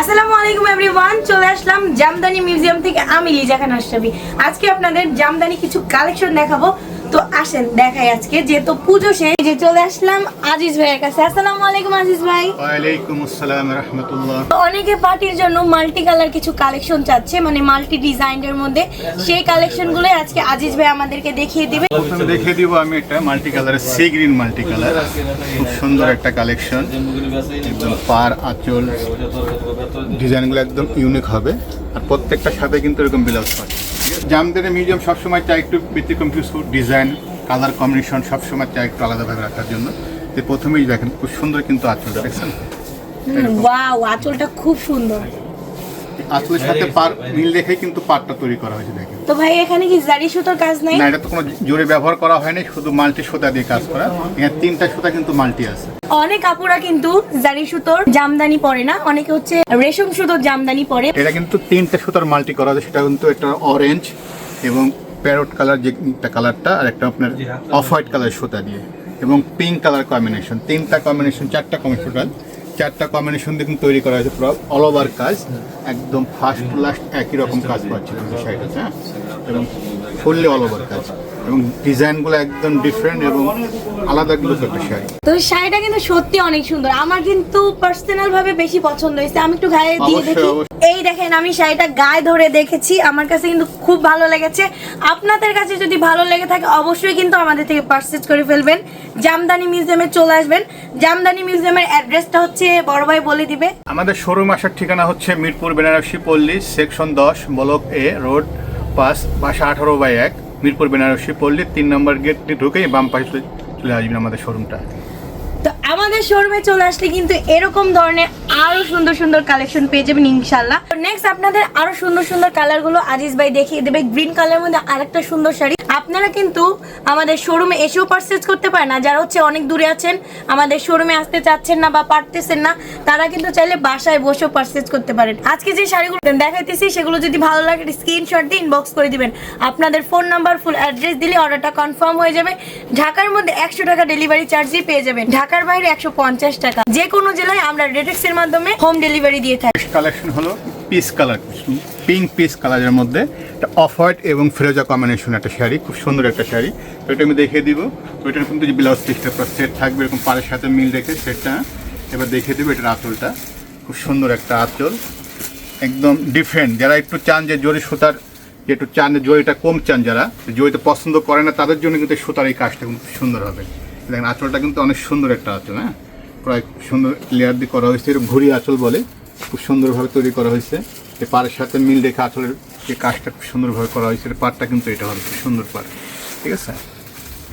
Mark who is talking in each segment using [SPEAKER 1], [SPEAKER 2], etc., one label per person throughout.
[SPEAKER 1] আসসালামু আলাইকুম চলে আসলাম জামদানি মিউজিয়াম থেকে আমি লিজা খান আজকে আপনাদের জামদানি কিছু কালেকশন দেখাবো। আসেন দেখাই আজকে। যেহেতু পুজো শেষ যে চলে আসলাম আজিজ ভাইয়ের কাছে। আসসালামু আলাইকুম আজিজ ভাই।
[SPEAKER 2] ওয়ালাইকুম আসসালাম রহমতুল্লাহ।
[SPEAKER 1] অনেকে পার্টির জন্য মাল্টি কালার কিছু কালেকশন চাচ্ছে মানে মাল্টি ডিজাইনের মধ্যে। সেই কালেকশন কালেকশনগুলো আজকে আজিজ ভাই আমাদেরকে দেখিয়ে দিবে।
[SPEAKER 2] প্রথমে দেখিয়ে দিব আমি একটা মাল্টি কালারের সি গ্রিন মাল্টি কালার খুব সুন্দর একটা কালেকশন। একদম পার আঁচল। ডিজাইনগুলো একদম ইউনিক হবে। আর প্রত্যেকটা সাথে কিন্তু এরকম ব্লাউজ পাচ্ছে জামদানি মিউজিয়াম সবসময় চাই একটু ব্যতিক্রম কিছু ডিজাইন কালার কম্বিনেশন সবসময় চাই একটু আলাদাভাবে রাখার জন্য। তো প্রথমেই দেখেন খুব সুন্দর কিন্তু আঁচলটা দেখছেন?
[SPEAKER 1] ওয়াও আঁচলটা খুব সুন্দর।
[SPEAKER 2] আঁচলের সাথে পার মিল রেখে কিন্তু পারটা তৈরি করা হয়েছে দেখেন।
[SPEAKER 1] তো ভাই এখানে কি জারি সুতোর কাজ নাই?
[SPEAKER 2] না এটা তো কোনো জোরে ব্যবহার করা হয়নি শুধু মাল্টি সুতা দিয়ে কাজ করা। এখানে তিনটা সুতা কিন্তু মাল্টি আছে।
[SPEAKER 1] অনেক আপুরা কিন্তু জারি সুতোর জামদানি পরে না অনেকে হচ্ছে রেশম সুতোর জামদানি পরে।
[SPEAKER 2] এটা কিন্তু তিনটা সুতোর মাল্টি করা আছে সেটা কিন্তু একটা অরেঞ্জ এবং প্যারট কালার যে একটা কালারটা আর একটা আপনার অফ হোয়াইট কালার সুতা দিয়ে এবং পিঙ্ক কালার কম্বিনেশন তিনটা কম্বিনেশন চারটা কম্বিনেশন চারটা কম্বিনেশন দিয়ে তৈরি করা হয়েছে পুরো অল ওভার কাজ। একদম ফার্স্ট টু লাস্ট একই রকম কাজ শাড়িটা হ্যাঁ? এবং ফুললি অল ওভার কাজ। এবং ডিজাইনগুলো একদম ডিফারেন্ট এবং আলাদা লুক একটা শাড়ি।
[SPEAKER 1] তো শাড়িটা কিন্তু সত্যি অনেক সুন্দর। আমার কিন্তু পার্সোনাল ভাবে বেশি পছন্দ হয়েছে। আমি একটু গায়ে দিয়ে দেখি। এই দেখেন আমি শাড়িটা গায়ে ধরে দেখেছি। আমার কাছে কিন্তু খুব ভালো লেগেছে। আপনাদের কাছে যদি ভালো লেগে থাকে অবশ্যই কিন্তু আমাদের থেকে পারচেজ করে ফেলবেন। জামদানি মিউজিয়ামে চলে আসবেন। জামদানি মিউজিয়ামের অ্যাড্রেসটা হচ্ছে বড় ভাই বলে দিবে।
[SPEAKER 2] আমাদের শোরুম আসার ঠিকানা হচ্ছে মিরপুর বেনারসি পল্লী সেকশন দশ ব্লক এ রোড পাস বাসা আঠারো বাই এক। মিরপুর, বেনারসি পল্লী তিন নম্বর গেট ঢুকে বাম পাশে চলে- চলে আসবেন আমাদের শোরুমটা।
[SPEAKER 1] তো আমাদের শোরুমে চলে আসলে কিন্তু এরকম ধরনের আরও সুন্দর সুন্দর কালেকশন পেয়ে যাবেন ইনশাল্লাহ নেক্সট আপনাদের আরও সুন্দর সুন্দর কালারগুলো আজিজ ভাই দেখিয়ে দেবে। গ্রিন কালারের মধ্যে আরেকটা সুন্দর শাড়ি। আপনারা কিন্তু আমাদের শোরুমে এসেও পারচেজ করতে পারেন। না যারা হচ্ছে অনেক দূরে আছেন, আমাদের শোরুমে আসতে চাচ্ছেন না বা পারতেছেন না, তারা কিন্তু চাইলে বাসায় বসেও পারচেজ করতে পারেন। আজকে যে শাড়িগুলো দেখাইতেছি, সেগুলো যদি ভালো লাগে স্ক্রিনশট দিয়ে ইনবক্স করে দিবেন। আপনাদের ফোন নাম্বার ফুল অ্যাড্রেস দিলে অর্ডারটা কনফার্ম হয়ে যাবে। ঢাকার মধ্যে একশো টাকা ডেলিভারি চার্জই পেয়ে যাবেন। ঢাকার বাইরে একশো পঞ্চাশ টাকা। যে কোনো জেলায় আমরা রেটেক্স এর মাধ্যমে হোম ডেলিভারি দিয়ে থাকি।
[SPEAKER 2] কালেকশন হলো পিস কালার পিঙ্ক পিস কালারের মধ্যে একটা অফ হোয়াইট এবং ফিরোজা কম্বিনেশন একটা শাড়ি, খুব সুন্দর একটা শাড়ি। তো এটা আমি দেখিয়ে দিব। তো এটার কিন্তু যে ব্লাউজ পিসটা সেট থাকবে, এরকম পাড়ের সাথে মিল রেখে সেটটা এবার দেখিয়ে দেবো এটার আঁচলটা। খুব সুন্দর একটা আঁচল। একদম ডিফারেন্ট যারা একটু চান যে জরি সুতার, যে একটু চান জরিটা কম চান যারা জরিটা পছন্দ করে না, তাদের জন্য কিন্তু সুতার এই কাজটা কিন্তু সুন্দর হবে। দেখেন, আঁচলটা কিন্তু অনেক সুন্দর একটা আঁচল হ্যাঁ? প্রায় সুন্দর লেয়ার দিয়ে করা হয়েছে ঘুরি আঁচল বলে। খুব সুন্দরভাবে তৈরি করা হয়েছে। এই পাড়ের সাথে মিল রেখে আঁচলের যে কাজটা খুব সুন্দরভাবে করা হয়েছে। পাড়টা কিন্তু এটা হবে খুব সুন্দর পাড়। ঠিক আছে?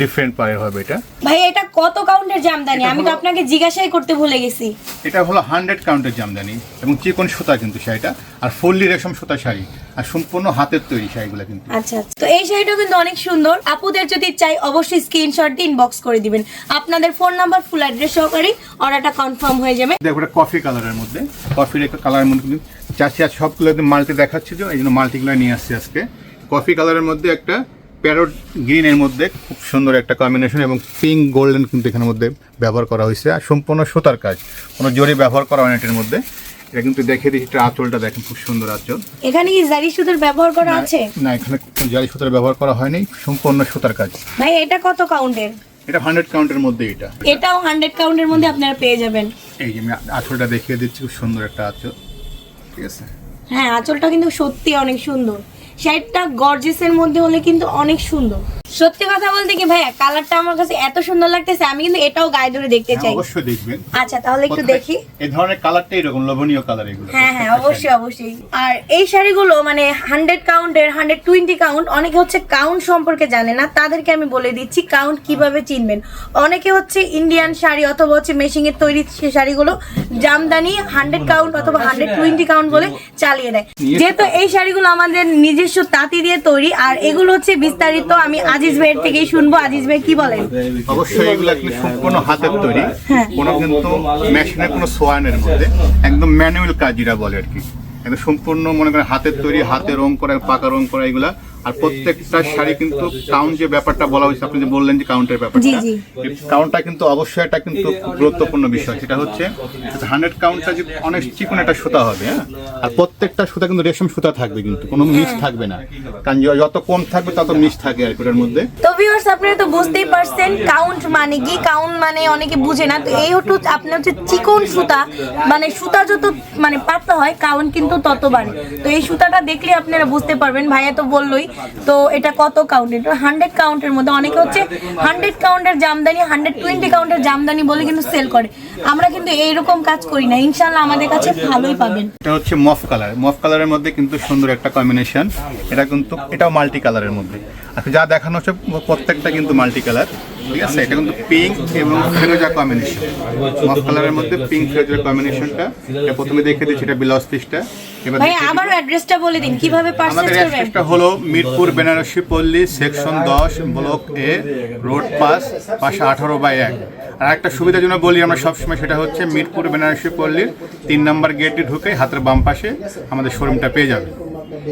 [SPEAKER 2] ডিফারেন্ট পাড়ের হবে এটা।
[SPEAKER 1] ভাই এটা কত কাউন্টের জামদানি? আমি তো আপনাকে জিজ্ঞাসাই করতে ভুলে গেছি।
[SPEAKER 2] এটা হলো হান্ড্রেড কাউন্টের জামদানি এবং চিকন সুতা কিন্তু শাড়িটা আর ফুললি রেশম সুতা শাড়ি আর সম্পূর্ণ হাতের তৈরি শাড়িগুলো কিন্তু।
[SPEAKER 1] আচ্ছা আচ্ছা। তো এই শাড়িটা কিন্তু অনেক সুন্দর। আপুদের যদি চাই অবশ্যই স্ক্রিনশট দিয়ে ইনবক্স করে দিবেন। আপনাদের ফোন নাম্বার ফুল অ্যাড্রেস সহকারে অর্ডারটা কনফার্ম হয়ে যাবে।
[SPEAKER 2] দেখো এটা কফি কালারের মধ্যে। কফির একটা কালারের মধ্যে চাষি আজ সবগুলো মাল্টি দেখাচ্ছি যে এই জন্য মাল্টিগুলো নিয়ে আসছি আজকে। কফি কালারের মধ্যে একটা প্যারোট গ্রিনের মধ্যে খুব সুন্দর একটা কম্বিনেশন এবং পিঙ্ক গোল্ডেন কিন্তু এখানের মধ্যে ব্যবহার করা হয়েছে। আর সম্পূর্ণ সুতার কাজ কোনো জোরে ব্যবহার করা হয় এটার মধ্যে। এটা কিন্তু দেখে দিচ্ছি এটা আঁচলটা দেখেন খুব সুন্দর আঁচল।
[SPEAKER 1] এখানে কি জারি সুতার ব্যবহার করা আছে?
[SPEAKER 2] না এখানে জারি সুতার ব্যবহার করা হয়নি সম্পূর্ণ সুতার কাজ।
[SPEAKER 1] ভাই এটা কত কাউন্টের?
[SPEAKER 2] এটা হান্ড্রেড কাউন্টের মধ্যে এটা।
[SPEAKER 1] এটাও হান্ড্রেড কাউন্টের মধ্যে আপনারা পেয়ে যাবেন।
[SPEAKER 2] এই যে আমি আঁচলটা দেখিয়ে দিচ্ছি খুব সুন্দর একটা আঁচল।
[SPEAKER 1] হ্যাঁ আঁচলটা কিন্তু সত্যি অনেক সুন্দর। শাড়িটা গর্জেসের মধ্যে হলে কিন্তু অনেক সুন্দর। সত্যি কথা বলতে কি ভাইয়া কালারটা আমার কাছে এত সুন্দর লাগতেছে আমি কিন্তু এটাও গায়ে ধরে দেখতে
[SPEAKER 2] হ্যাঁ,
[SPEAKER 1] চাই।
[SPEAKER 2] অবশ্যই দেখবেন।
[SPEAKER 1] আচ্ছা তাহলে একটু দেখি।
[SPEAKER 2] এই ধরনের কালারটা এরকম লোভনীয় কালার এগুলো।
[SPEAKER 1] হ্যাঁ হ্যাঁ অবশ্যই অবশ্যই। আর এই শাড়িগুলো মানে হান্ড্রেড কাউন্টের হান্ড্রেড টোয়েন্টি কাউন্ট অনেকে হচ্ছে কাউন্ট সম্পর্কে জানে না তাদেরকে আমি বলে দিচ্ছি কাউন্ট কীভাবে চিনবেন। অনেকে হচ্ছে ইন্ডিয়ান শাড়ি অথবা হচ্ছে মেশিং এর তৈরি সে শাড়িগুলো জামদানি হান্ড্রেড কাউন্ট অথবা হান্ড্রেড টোয়েন্টি কাউন্ট বলে চালিয়ে দেয়। যেহেতু এই শাড়িগুলো আমাদের নিজস্ব তাঁতি দিয়ে তৈরি আর এগুলো হচ্ছে বিস্তারিত আমি আজিজ ভাইয়ের থেকেই শুনব। আজিজ ভাই কি বলেন?
[SPEAKER 2] অবশ্যই এগুলো কিন্তু সম্পূর্ণ হাতের তৈরি।
[SPEAKER 1] হ্যাঁ।
[SPEAKER 2] কোনো কিন্তু মেশিনের কোনো সোয়ানের মধ্যে। একদম ম্যানুয়াল কাজ যেটা বলে আর কি। একদম সম্পূর্ণ মনে করেন হাতের তৈরি হাতে রং করা পাকা রং করা এগুলা আর প্রত্যেকটা শাড়ি কিন্তু কাউন্ট যে ব্যাপারটা বলা হয়েছে আপনি যে বললেন যে কাউন্টের ব্যাপারটা
[SPEAKER 1] জি, জি।
[SPEAKER 2] কাউন্টটা কিন্তু অবশ্যই এটা কিন্তু খুব গুরুত্বপূর্ণ বিষয় সেটা হচ্ছে হান্ড্রেড কাউন্টটা যে অনেক চিকন একটা সুতা হবে হ্যাঁ? আর প্রত্যেকটা সুতা কিন্তু রেশম সুতা থাকবে কিন্তু কোনো মিস থাকবে না। কারণ যত কম থাকবে তত মিস থাকে আর কি ওটার মধ্যে।
[SPEAKER 1] তো ভিউয়ার্স আপনারা তো বুঝতেই পারছেন কাউন্ট মানে কি? কাউন্ট মানে অনেকে বুঝে না। তো এই হচ্ছে আপনার হচ্ছে চিকন সুতা মানে সুতা যত মানে পাতলা হয় কাউন্ট কিন্তু তত বাড়ে। তো এই সুতাটা দেখলে আপনারা বুঝতে পারবেন। ভাইয়া তো বললোই তো এটা কত কাউন্ট এটা হান্ড্রেড কাউন্টের মধ্যে অনেকে হচ্ছে হান্ড্রেড কাউন্টের জামদানি হান্ড্রেড টোয়েন্টি কাউন্টের জামদানি বলে কিন্তু সেল করে। আমরা কিন্তু এইরকম কাজ করি না। ইনশাল্লাহ আমাদের কাছে ভালোই পাবেন।
[SPEAKER 2] এটা হচ্ছে মফ কালার মফ কালারের মধ্যে কিন্তু সুন্দর একটা কম্বিনেশন এটা কিন্তু, এটাও মাল্টি কালারের মধ্যে। আচ্ছা যা দেখানো হচ্ছে, প্রত্যেকটা কিন্তু মাল্টি কালার ঠিক আছে এটা কিন্তু পিঙ্ক এবং ফেরোজা কম্বিনেশন মফ কালারের মধ্যে পিঙ্ক ফেরোজা কম্বিনেশনটা এটা প্রথমে দেখে দিচ্ছি এটা ব্লাউজ পিসটা এবার
[SPEAKER 1] ভাই
[SPEAKER 2] দেখিয়ে
[SPEAKER 1] অ্যাড্রেসটা বলে দিন কীভাবে পারচেজ
[SPEAKER 2] আমাদের
[SPEAKER 1] করবেন
[SPEAKER 2] অ্যাড্রেসটা হলো মিরপুর বেনারসি পল্লী সেকশন দশ ব্লক এ রোড পাস পাশে আঠারো বাই এক। আর একটা সুবিধার জন্য বলি আমরা সবসময় সেটা হচ্ছে মিরপুর বেনারসি পল্লীর তিন নম্বর গেটে ঢুকে হাতের বাম পাশে আমাদের শোরুমটা পেয়ে যাবে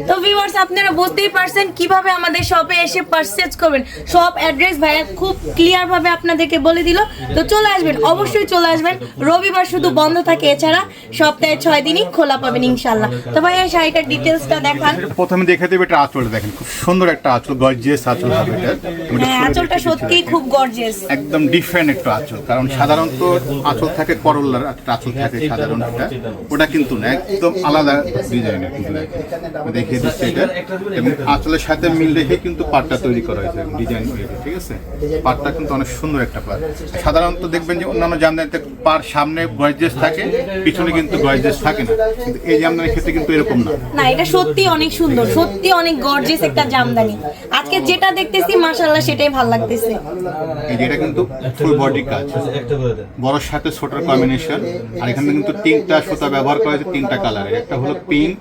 [SPEAKER 1] তো ভিউয়ার্স আপনারা বুঝতেই পারছেন কীভাবে আমাদের শপে এসে পারচেজ করবেন। সব অ্যাড্রেস ভাইয়া খুব ক্লিয়ার ভাবে আপনাদেরকে বলে দিল। তো চলে আসবেন অবশ্যই চলে আসবেন। রবিবার শুধু বন্ধ থাকে এছাড়া সপ্তাহে ছয় দিনই খোলা পাবেন ইনশাল্লাহ তো ভাইয়া শাড়িটার ডিটেলসটা দেখান।
[SPEAKER 2] প্রথমে দেখে দেবে এটা আঁচলটা দেখেন খুব সুন্দর একটা আঁচল গর্জিয়াস আঁচল হবে এটা।
[SPEAKER 1] হ্যাঁ আঁচলটা সত্যিই খুব গর্জিয়াস
[SPEAKER 2] একদম ডিফারেন্ট একটা আঁচল কারণ সাধারণত আঁচল থাকে করল্লার আঁচল থাকে সাধারণ একটা। ওটা কিন্তু না একদম আলাদা ডিজাইনের কিন্তু দেখিয়ে দিচ্ছি এটা এবং আঁচলের সাথে মিল রেখে কিন্তু পাটটা তৈরি করা হয়েছে ডিজাইন ঠিক আছে? পাটটা কিন্তু অনেক সুন্দর একটা পাট। সাধারণত দেখবেন যে অন্যান্য জামদানিতে পার সামনে গয়েজেস থাকে পিছনে কিন্তু গয়েজেস থাকে না। কিন্তু এই জামদানির ক্ষেত্রে কিন্তু এরকম না।
[SPEAKER 1] না এটা সত্যি অনেক সুন্দর সত্যি অনেক গর্জিয়াস একটা জামদানি আজকে যেটা দেখতেছি মাশাআল্লাহ সেটাই ভালো লাগতেছে।
[SPEAKER 2] এই যে এটা কিন্তু ফুল বডি কাজ। বড় সাথে ছোটর কম্বিনেশন আর এখানে কিন্তু তিনটা সুতা ব্যবহার করা হয়েছে তিনটা কালারের একটা হলো পিঙ্ক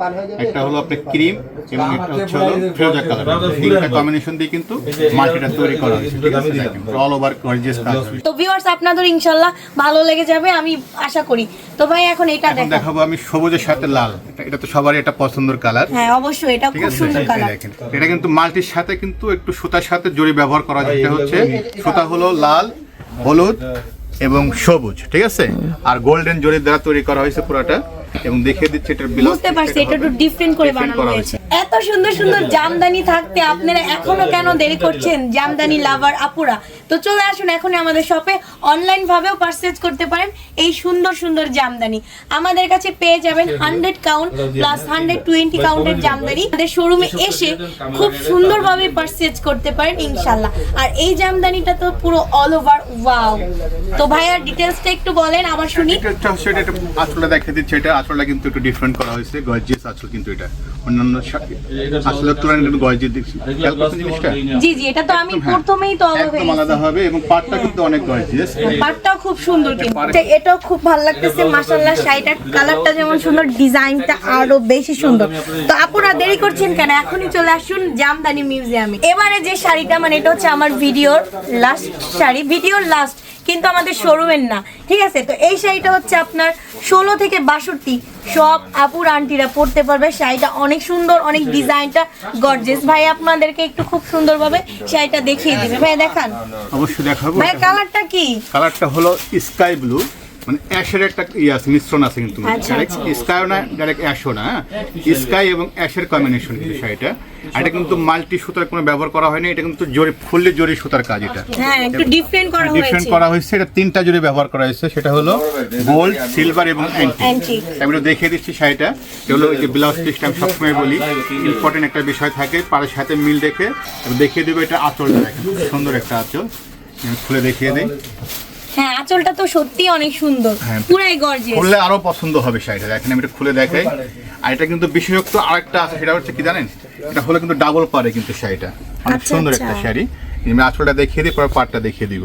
[SPEAKER 2] একটা হলো আপনার ক্রিম এবং একটা হচ্ছে হলো ফেরোজা কালার তিনটা কম্বিনেশন দিয়ে কিন্তু মাল্টিটা তৈরি করা হয়েছে। ঠিক আছে দেখেন অল ওভার গর্জিয়াস কাজ
[SPEAKER 1] তো ভিউয়ার্স আপনাদের ইনশাল্লাহ ভালো লেগে যাবে আমি আশা করি। তো ভাই এখন এটা দেখো
[SPEAKER 2] দেখাবো আমি সবুজের সাথে লাল। এটা- তো সবারই একটা পছন্দের কালার
[SPEAKER 1] হ্যাঁ অবশ্যই এটা খুব সুন্দর কালার
[SPEAKER 2] এটা কিন্তু মাল্টির সাথে কিন্তু একটু সুতার সাথে জড়ি ব্যবহার করা যেতে হচ্ছে। সুতা হলো লাল হলুদ এবং সবুজ। ঠিক আছে? আর গোল্ডেন জড়ির দ্বারা তৈরি করা হয়েছে পুরোটা। এবং দেখিয়ে দিচ্ছে এটার বিলাস
[SPEAKER 1] বুঝতে পারছি এটা একটু ডিফারেন্ট করে বানানো হয়েছে। এত সুন্দর সুন্দর জামদানি থাকতে আপনারা এখনও কেন দেরি করছেন? জামদানি লাভার আপুরা। তো চলে আসুন এখন আমাদের শপে অনলাইন ভাবেও পারচেজ করতে পারেন এই সুন্দর সুন্দর জামদানি। আমাদের কাছে পেয়ে যাবেন hundred count plus hundred twenty কাউন্টের Jamdani. আমাদের শোরুমে এসে খুব সুন্দরভাবে পারচেজ করতে পারেন ইনশাল্লাহ আর এই জামদানিটা তো পুরো অল ওভার ওয়াও তো ভাইয়ার ডিটেলসটা একটু বলেন আবার শুনি।
[SPEAKER 2] এটা হচ্ছে এটা এটা দেখে দিচ্ছে। এটা আঁচলটা কিন্তু একটু ডিফারেন্ট করা হয়েছে। গর্জিয়াস আঁচল কিন্তু এটা। অন্যান্য তুলনায় একটু গর্জিয়াস দেখছি।
[SPEAKER 1] জি জি এটা তো আমি
[SPEAKER 2] হ্যাঁ।
[SPEAKER 1] প্রথমেই তো অবাক হয়ে।
[SPEAKER 2] হবে এবং পাটটা কিন্তু অনেক গর্জিয়াস
[SPEAKER 1] পাটটাও খুব সুন্দর কিন্তু। এটাও খুব ভালো লাগতেছে। মাশাআল্লাহ শাড়িটার কালারটা যেমন সুন্দর ডিজাইনটা আরও বেশি সুন্দর। তো আপনারা দেরি করছেন কেন? এখনই চলে আসুন জামদানি মিউজিয়ামে। এবারে যে শাড়িটা মানে এটা হচ্ছে আমার ভিডিওর লাস্ট শাড়ি। ভিডিওর লাস্ট কিন্তু আমাদের শোরুমের না। ঠিক আছে? তো এই শাড়িটা হচ্ছে আপনার ষোলো থেকে বাষট্টি। সব আপুর আন্টিরা পরতে পারবে। শাড়িটা অনেক সুন্দর অনেক ডিজাইনটা গর্জেস ভাই আপনাদেরকে একটু খুব সুন্দরভাবে শাড়িটা দেখিয়ে দেবে। ভাই দেখান।
[SPEAKER 2] অবশ্যই দেখাবো।
[SPEAKER 1] ভাই কালারটা কি?
[SPEAKER 2] কালারটা হলো স্কাই ব্লু মানে অ্যাশের একটা ইয়ে আছে মিশ্রণ আছে কিন্তু ডাইরেক্ট
[SPEAKER 1] আচ্ছা।
[SPEAKER 2] স্কাইও না ডাইরেক্ট অ্যাশও না স্কাই এবং অ্যাশের কম্বিনেশন কিন্তু শাড়িটা এটা। কিন্তু মাল্টি সুতার কোনো ব্যবহার করা হয়নি এটা কিন্তু জরি ফুললি জরি সুতার কাজ এটা।
[SPEAKER 1] হ্যাঁ একটু ডিফারেন্ট করা
[SPEAKER 2] ডিফারেন্ট
[SPEAKER 1] হয়েছে।
[SPEAKER 2] করা হয়েছে এটা তিনটা জুড়ে ব্যবহার করা হয়েছে সেটা হলো গোল্ড সিলভার এবং অ্যান্টিক আমি একটু দেখিয়ে দিচ্ছি শাড়িটা এটা হলো ওই যে ব্লাউজ পিসটা আমি সবসময় বলি ইম্পর্টেন্ট একটা বিষয় থাকে পাড়ের সাথে মিল রেখে দেখিয়ে দেবো এটা আঁচলটা দেখেন সুন্দর একটা আঁচল। আমি খুলে দেখিয়ে দিই।
[SPEAKER 1] হ্যাঁ আঁচলটা তো সত্যি অনেক সুন্দর।
[SPEAKER 2] হ্যাঁ।
[SPEAKER 1] পুরাই গর্জিয়াস
[SPEAKER 2] খুললে আরও পছন্দ হবে শাড়িটা। দেখেন আমি এটা খুলে দেখাই। আর এটা কিন্তু বিশেষত্ব আরেকটা আছে সেটা হচ্ছে কি জানেন? এটা হলো কিন্তু ডাবল পারে কিন্তু শাড়িটা। অনেক
[SPEAKER 1] আচ্ছা,
[SPEAKER 2] সুন্দর
[SPEAKER 1] আচ্ছা।
[SPEAKER 2] একটা শাড়ি। আমি আঁচলটা দেখিয়ে দিই পরে পাটটা দেখিয়ে দিব।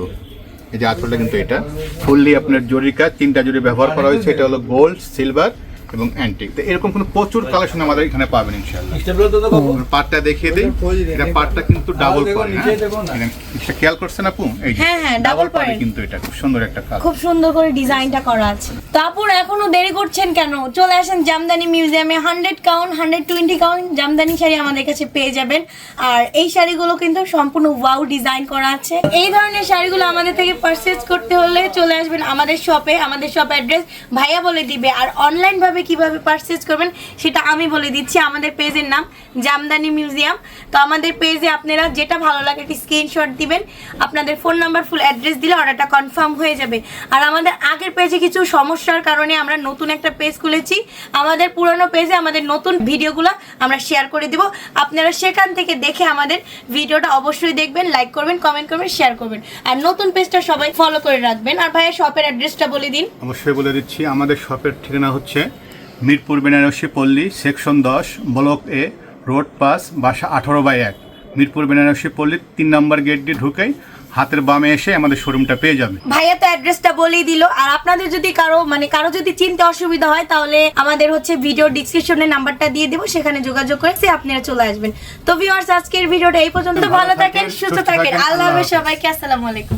[SPEAKER 2] এই যে আঁচলটা কিন্তু এটা। ফুললি আপনার জরিকা তিনটা জরি ব্যবহার করা হয়েছে। এটা হলো গোল্ড সিলভার এবং অ্যান্টিক তো এরকম কোনো প্রচুর কালেকশন আমাদের এখানে পাবেন ইনশাল্লাহ পাটটা দেখিয়ে দিই। এটা পাটটা কিন্তু ডাবল হ্যাঁ? এটা খেয়াল করছেন আপু? এই
[SPEAKER 1] হ্যাঁ, হ্যাঁ,
[SPEAKER 2] ডাবল। কিন্তু এটা খুব সুন্দর একটা কালার
[SPEAKER 1] খুব সুন্দর করে ডিজাইনটা করা আছে। তারপর এখনও দেরি করছেন কেন? চলে আসেন জামদানি মিউজিয়ামে। Hundred count hundred twenty count Jamdani sari আমাদের কাছে পেয়ে যাবেন। আর এই শাড়িগুলো কিন্তু সম্পূর্ণ ওয়াও ডিজাইন করা আছে। এই ধরনের শাড়িগুলো আমাদের থেকে পারচেজ করতে হলে চলে আসবেন আমাদের শপে আমাদের শপ অ্যাড্রেস ভাইয়া বলে দিবে। আর অনলাইন ভাবে কীভাবে পারচেজ করবেন, সেটা আমি বলে দিচ্ছি। আমাদের পেজের নাম জামদানি মিউজিয়াম। তো আমাদের পেজে আপনারা যেটা ভালো লাগে একটি স্ক্রিনশট দিবেন। আপনাদের ফোন নাম্বার ফুল অ্যাড্রেস দিলে অর্ডারটা কনফার্ম হয়ে যাবে। আর আমাদের আগের পেজে কিছু সমস্যার কারণে আমরা নতুন একটা পেজ খুলেছি। আমাদের পুরনো পেজে আমাদের নতুন ভিডিওগুলো আমরা শেয়ার করে দিব। আপনারা সেখান থেকে দেখে আমাদের ভিডিওটা অবশ্যই দেখবেন লাইক করবেন কমেন্ট করবেন শেয়ার করবেন। আর নতুন পেজটা সবাই ফলো করে রাখবেন। আর ভাইয়া শপের অ্যাড্রেসটা বলে দিন।
[SPEAKER 2] অবশ্যই বলে দিচ্ছি, আমাদের শপের ঠিকানা হচ্ছে মিরপুর বেনারসি পল্লী সেকশন দশ ব্লক এ রোড পাস বাসা আঠারো বাই এক। মিরপুর বেনারসি পল্লী তিন নম্বর গেট দিয়ে ঢুকেই হাতের বামে এসে আমাদের শোরুমটা পেয়ে যাবে।
[SPEAKER 1] ভাইয়া তো অ্যাড্রেসটা বলেই দিল। আর আপনাদের যদি কারও মানে কারও যদি চিনতে অসুবিধা হয় তাহলে আমাদের হচ্ছে ভিডিও ডিসক্রিপশনে নাম্বারটা দিয়ে দেবো সেখানে যোগাযোগ করে সে আপনারা চলে আসবেন। তো ভিউয়ার্স আজকের ভিডিওটা এই পর্যন্ত। ভালো থাকেন সুস্থ থাকেন। আল্লাহ হাফেজ। সবাইকে আসসালামু আলাইকুম।